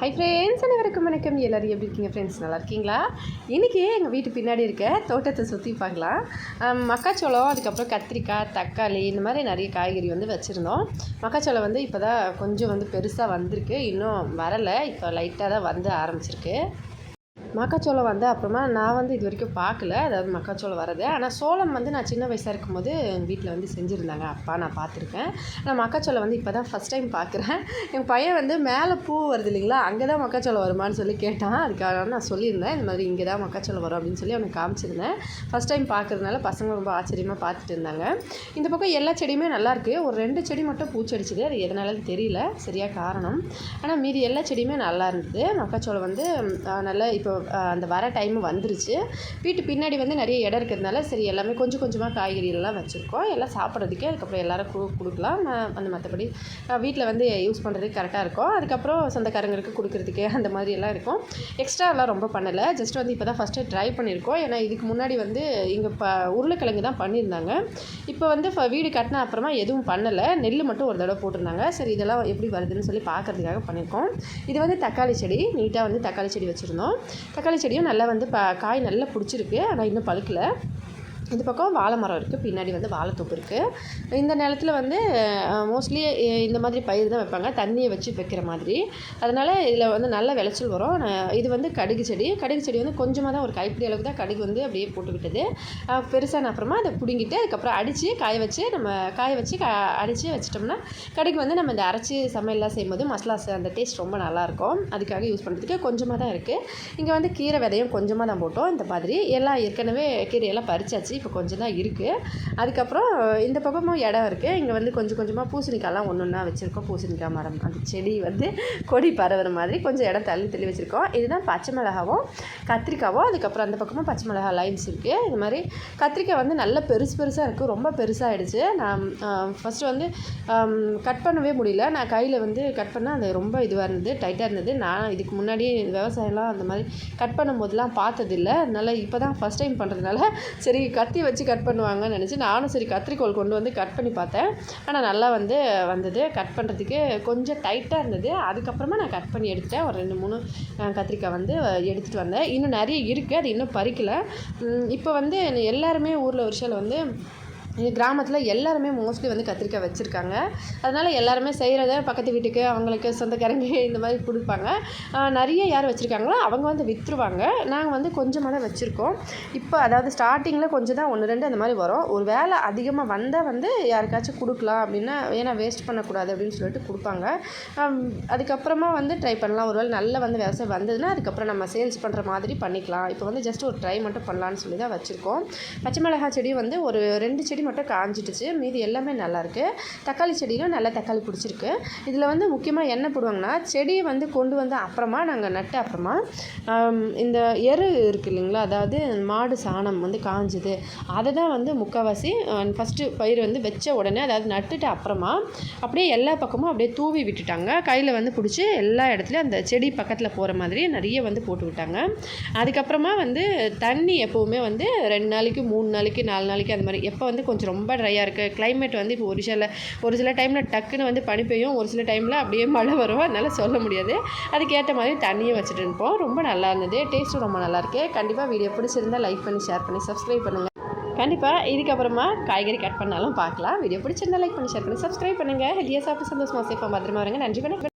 Hi friends அனைவருக்கும் வணக்கம். எல்லோரும் எப்படி இருக்கீங்க ஃப்ரெண்ட்ஸ் நல்லா இருக்கீங்களா? இன்றைக்கி எங்கள் வீட்டு பின்னாடி இருக்க தோட்டத்தை சுற்றி பார்க்கலாம். மக்காச்சோளம் அதுக்கப்புறம் கத்திரிக்காய் தக்காளி இந்த மாதிரி நிறைய காய்கறி வந்து வச்சுருந்தோம். மக்காச்சோளம் வந்து இப்போ தான் கொஞ்சம் வந்து பெருசாக வந்திருக்கு. இன்னும் வரலை. இப்போ லைட்டாக தான் வந்து ஆரம்பிச்சிருக்கு. மக்காச்சோளம் வந்து அப்புறமா நான் வந்து இது வரைக்கும் பார்க்கல அதாவது மக்காச்சோளம் வரது. ஆனால் சோளம் வந்து நான் சின்ன வயசாக இருக்கும்போது எங்கள் வீட்டில் வந்து செஞ்சுருந்தாங்க. அப்பா நான் பார்த்துருக்கேன். ஆனால் மக்காச்சோளம் வந்து இப்போ தான் ஃபஸ்ட் டைம் பார்க்குறேன். என் பையன் வந்து மேலே பூ வருது இல்லைங்களா அங்கே தான் மக்காச்சோளம் வருமான்னு சொல்லி கேட்டான். அதுக்காக நான் சொல்லியிருந்தேன். இந்த மாதிரி இங்கே தான் மக்காச்சோளம் வரும் அப்படின்னு சொல்லி அவனுக்கு காமிச்சிருந்தேன். ஃபஸ்ட் டைம் பார்க்குறதுனால பசங்க ரொம்ப ஆச்சரியமாக பார்த்துட்டு இருந்தாங்க. இந்த பக்கம் எல்லா செடியுமே நல்லாயிருக்கு ஒரு ரெண்டு செடி மட்டும் பூச்சடிச்சுது. அது எதனாலன்னு தெரியல. சரியாக காரணம். ஆனால் மீதி எல்லா செடியுமே நல்லா இருந்தது. மக்காச்சோளம் வந்து நல்லா இப்போ அந்த வர டைம் வந்துருச்சு. வீட்டு பின்னாடி வந்து நிறைய இடம் இருக்கிறதுனால சரி எல்லாமே கொஞ்சம் கொஞ்சமாக காய்கறிகள்லாம் வச்சுருக்கோம். எல்லாம் சாப்பிட்றதுக்கு அதுக்கப்புறம் எல்லாரும் கு கொடுக்கலாம். அந்த மற்றபடி வீட்டில் வந்து யூஸ் பண்ணுறதுக்கு கரெக்டாக இருக்கும். அதுக்கப்புறம் சொந்தக்காரங்களுக்கு கொடுக்குறதுக்கு அந்த மாதிரி எல்லாம் இருக்கும். எக்ஸ்ட்ராலாம் ரொம்ப பண்ணலை. ஜஸ்ட் வந்து இப்போ தான் ஃபஸ்ட்டு ட்ரை பண்ணியிருக்கோம். ஏன்னா இதுக்கு முன்னாடி வந்து இங்கே ப உருளைக்கிழங்கு தான் பண்ணியிருந்தாங்க. இப்போ வந்து ஃப- வீடு கட்டின அப்புறமா எதுவும் பண்ணலை. நெல் மட்டும் ஒரு தடவை போட்டிருந்தாங்க. சரி இதெல்லாம் எப்படி வருதுன்னு சொல்லி பார்க்கறதுக்காக பண்ணியிருக்கோம். இது வந்து தக்காளி செடி. நீட்டாக வந்து தக்காளி செடி வச்சுருந்தோம். தக்காளி செடியும் நல்லா வந்து ப காய் நல்லா பிடிச்சிருக்கு ஆனால் இன்னும் பழுக்கலை. இந்த பக்கம் வாழை மரம் இருக்குது பின்னாடி வந்து வாழைத்தோப்பு இருக்குது இந்த நிலத்துல வந்து மோஸ்ட்லி இந்த மாதிரி பயிர் தான் வைப்பாங்க. தண்ணியை வச்சு வைக்கிற மாதிரி. அதனால் இதில் வந்து நல்ல விளைச்சல் வரும். இது வந்து கடுகு செடி. கடுகு செடி வந்து கொஞ்சமாக தான் ஒரு கைப்பிடி அளவுக்கு தான் கடுகு வந்து அப்படியே போட்டுக்கிட்டது பெருசான அப்புறமா அதை பிடுங்கிட்டு அதுக்கப்புறம் அடித்து காய வச்சு நம்ம காய வச்சு கா அடித்து வச்சிட்டோம்னா கடுகு வந்து நம்ம இந்த அரைச்சி சமையல்லாம் செய்யும்போது மசாலாஸ் அந்த டேஸ்ட் ரொம்ப நல்லாயிருக்கும் அதுக்காக யூஸ் பண்ணுறதுக்கு கொஞ்சமாக தான் இருக்குது இங்கே வந்து கீரை விதையும் கொஞ்சமாக தான் போட்டோம். இந்த மாதிரி எல்லாம் ஏற்கனவே கீரையெல்லாம் பறிச்சாச்சு. இப்போ கொஞ்சம் தான் இருக்குது அதுக்கப்புறம் இந்த பக்கமும் இடம் இருக்குது இங்கே வந்து கொஞ்சம் கொஞ்சமாக பூசணிக்காய்லாம் ஒன்று ஒன்றா வச்சுருக்கோம். பூசணிக்காய் மரம் அந்த செடி வந்து கொடி பரவுற மாதிரி கொஞ்சம் இடம் தள்ளி தள்ளி வச்சுருக்கோம். இதுதான் பச்சை மிளகாவும் கத்திரிக்காவும். அதுக்கப்புறம் அந்த பக்கமும் பச்சை மிளகா லைன்ஸ் இருக்குது இது மாதிரி கத்திரிக்காய் வந்து நல்ல பெருசு பெருசாக இருக்குது ரொம்ப பெருசாகிடுச்சு நான் ஃபஸ்ட்டு வந்து கட் பண்ணவே முடியல. நான் கையில் வந்து கட் பண்ணால் அது ரொம்ப இதுவாக இருந்தது டைட்டாக இருந்தது. நான் இதுக்கு முன்னாடி விவசாயம்லாம் அந்த மாதிரி கட் பண்ணும்போதெல்லாம் பார்த்ததில்ல. அதனால் இப்போ தான் ஃபஸ்ட் டைம் பண்ணுறதுனால சரி கத்தி வச்சு கட் பண்ணுவாங்கன்னு நினச்சி நானும் சரி கத்திரிக்கோல் கொண்டு வந்து கட் பண்ணி பார்த்தேன். ஆனால் நல்லா வந்து வந்தது. கட் பண்ணுறதுக்கு கொஞ்சம் டைட்டாக இருந்தது. அதுக்கப்புறமா நான் கட் பண்ணி எடுத்துட்டேன். ஒரு ரெண்டு மூணு கத்திரிக்காய் வந்து எடுத்துகிட்டு வந்தேன். இன்னும் நிறைய இருக்குது அது இன்னும் பறிக்கலை. இப்போ வந்து எல்லாருமே ஊரில் ஒரு சில வந்து எங்கள் கிராமத்தில் எல்லாருமே மோஸ்ட்லி வந்து கத்திரிக்காய் வச்சுருக்காங்க. அதனால் எல்லாருமே செய்கிறத பக்கத்து வீட்டுக்கு அவங்களுக்கு சொந்தக்காரங்க இந்த மாதிரி கொடுப்பாங்க. நிறைய யார் வச்சுருக்காங்களோ அவங்க வந்து விற்றுருவாங்க நாங்கள் வந்து கொஞ்சமாக தான் வச்சுருக்கோம். இப்போ அதாவது ஸ்டார்டிங்கில் கொஞ்சம் தான் ஒன்று ரெண்டு அந்த மாதிரி வரும். ஒரு வேலை அதிகமாக வந்தால் வந்து யாருக்காச்சும் கொடுக்கலாம் அப்படின்னா ஏன்னா வேஸ்ட் பண்ணக்கூடாது அப்படின்னு சொல்லிட்டு கொடுப்பாங்க. அதுக்கப்புறமா வந்து ட்ரை பண்ணலாம். ஒரு வேளை நல்ல வந்து விவசாயம் வந்ததுன்னா அதுக்கப்புறம் நம்ம சேல்ஸ் பண்ணுற மாதிரி பண்ணிக்கலாம். இப்போ வந்து ஜஸ்ட் ஒரு ட்ரை மட்டும் பண்ணலான்னு சொல்லி தான் வச்சுருக்கோம். பச்சை மிளகாய் செடி வந்து ஒரு ரெண்டு செடி மட்டும் காஞ்சிடுச்சு. மீதி எல்லாமே நல்லாயிருக்கு. தக்காளி செடியிலும் நல்லா தக்காளி பிடிச்சிருக்கு. இதில் வந்து முக்கியமாக என்ன போடுவாங்கன்னா செடியை வந்து கொண்டு வந்து அப்புறமா நாங்கள் நட்டு அப்புறமா இந்த எரு இருக்குது இல்லைங்களா அதாவது மாடு சாணம் வந்து காஞ்சுது. அதை தான் வந்து முக்கால்வாசி ஃபஸ்ட்டு பயிர் வந்து வச்ச உடனே அதாவது நட்டுட்டு அப்புறமா அப்படியே எல்லா பக்கமும் அப்படியே தூவி விட்டுட்டாங்க. கையில் வந்து பிடிச்சி எல்லா இடத்துலையும் அந்த செடி பக்கத்தில் போகிற மாதிரி நிறைய வந்து போட்டு விட்டாங்க. அதுக்கப்புறமா வந்து தண்ணி எப்போவுமே வந்து ரெண்டு நாளைக்கு மூணு நாளைக்கு நாலு நாளைக்கு அந்த மாதிரி எப்போ வந்து கொஞ்சம் ரொம்ப ட்ரையாக இருக்குது கிளைமேட் வந்து இப்போ ஒரு சில ஒரு சில டைமில் டக்குன்னு வந்து பனி பெய்யும். ஒரு சில டைமில் அப்படியே மழை வரும். அதனால் சொல்ல முடியாது. அதுக்கேற்ற மாதிரி தண்ணியை வச்சுட்டு இருப்போம். ரொம்ப நல்லா இருந்தது. டேஸ்ட்டும் ரொம்ப நல்லாயிருக்கு கண்டிப்பாக வீடியோ பிடிச்சிருந்தா லைக் பண்ணி ஷேர் பண்ணி சப்ஸ்கிரைப் பண்ணுங்கள் கண்டிப்பாக இதுக்கப்புறமா காய்கறி கட் பண்ணாலும் பார்க்கலாம். வீடியோ பிடிச்சிருந்தா லைக் பண்ணி ஷேர் பண்ணி சப்ஸ்கிரைப் பண்ணுங்கள் ஹெல்த்தியாக சாப்பிட்டு சந்தோஷமாக சேஃபாக பத்திரமா வருங்க நன்றி வணக்கம்.